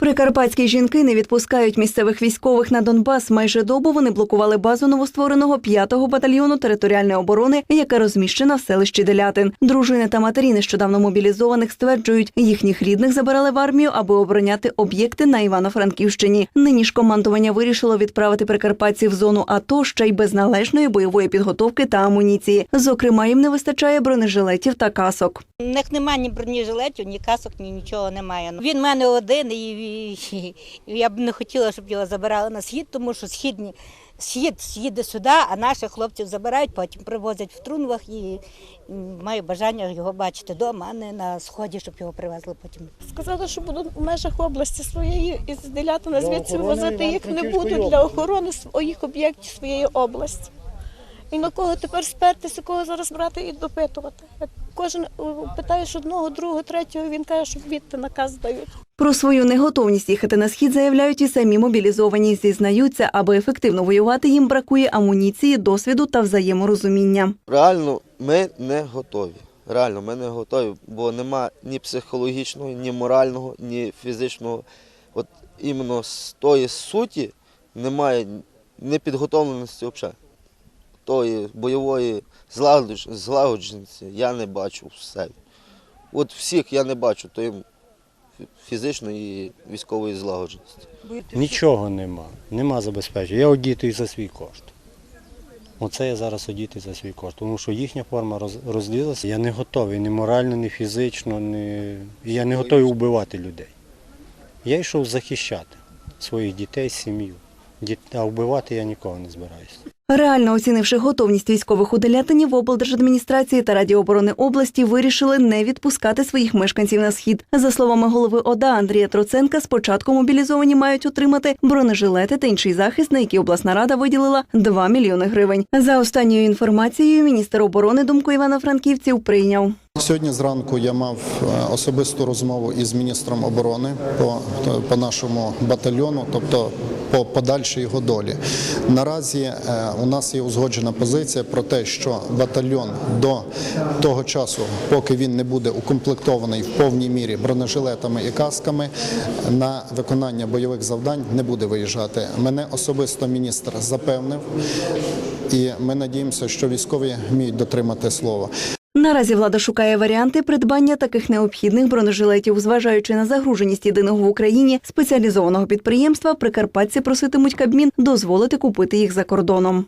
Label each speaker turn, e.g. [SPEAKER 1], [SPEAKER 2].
[SPEAKER 1] Прикарпатські жінки не відпускають місцевих військових на Донбас. Майже добу вони блокували базу новоствореного 5-го батальйону територіальної оборони, яка розміщена в селищі Делятин. Дружини та матері нещодавно мобілізованих стверджують, їхніх рідних забирали в армію, аби обороняти об'єкти на Івано-Франківщині. Нині ж командування вирішило відправити прикарпатців в зону АТО ще й без належної бойової підготовки та амуніції. Зокрема, їм не вистачає бронежилетів та касок.
[SPEAKER 2] У них немає ні бронежилетів, ні касок, ні нічого немає. Він в мене один, і, і, я б не хотіла, щоб його забирали на схід, тому що східні. Схід їде сюди, а наших хлопців забирають, потім привозять в трунвах і маю бажання його бачити вдома, а не на сході, щоб його привезли потім.
[SPEAKER 3] Сказали, що будуть в межах області своєї і з Делятина звідси возити їх не будуть для охорони своїх об'єктів своєї області. І на кого тепер спертися, кого зараз брати і допитувати. Кожен е, питаєш одного, другого, третього, він каже, що відти наказ дають.
[SPEAKER 1] Про свою неготовність їхати на схід заявляють і самі мобілізовані. Зізнаються, аби ефективно воювати, їм бракує амуніції, досвіду та взаєморозуміння.
[SPEAKER 4] Реально, ми не готові. Реально, ми не готові, бо нема ні психологічного, ні морального, ні фізичного. От іменно з тої суті немає непідготовленості взагалі. Тої бойової злагодженості я не бачу в себе. От всіх я не бачу тої фізичної і військової злагодженості.
[SPEAKER 5] Нічого нема, нема забезпечення. Я одітий за свій кошт. Оце я зараз одітий за свій кошт, тому що їхня форма роз- розлізлася. Я не готовий ні морально, ні фізично, ні... я не готовий вбивати людей. Я йшов захищати своїх дітей, сім'ю. А вбивати я нікого не збираюся.
[SPEAKER 1] Реально оцінивши готовність військових у Делятині, в облдержадміністрації та Раді оборони області вирішили не відпускати своїх мешканців на схід. За словами голови ОДА Андрія Троценка, спочатку мобілізовані мають отримати бронежилети та інший захист, на який обласна рада виділила 2 мільйони гривень. За останньою інформацією, міністр оборони думку івано-франківців прийняв.
[SPEAKER 6] Сьогодні зранку я мав е, особисту розмову із міністром оборони по, по нашому батальйону, тобто по подальшій його долі. Наразі е, у нас є узгоджена позиція про те, що батальйон до того часу, поки він не буде укомплектований в повній мірі бронежилетами і касками, на виконання бойових завдань не буде виїжджати. Мене особисто міністр запевнив, і ми надіємося, що військові вміють дотримати слова.
[SPEAKER 1] Наразі влада шукає варіанти придбання таких необхідних бронежилетів, зважаючи на загруженість єдиного в Україні спеціалізованого підприємства. Прикарпатці проситимуть Кабмін дозволити купити їх за кордоном.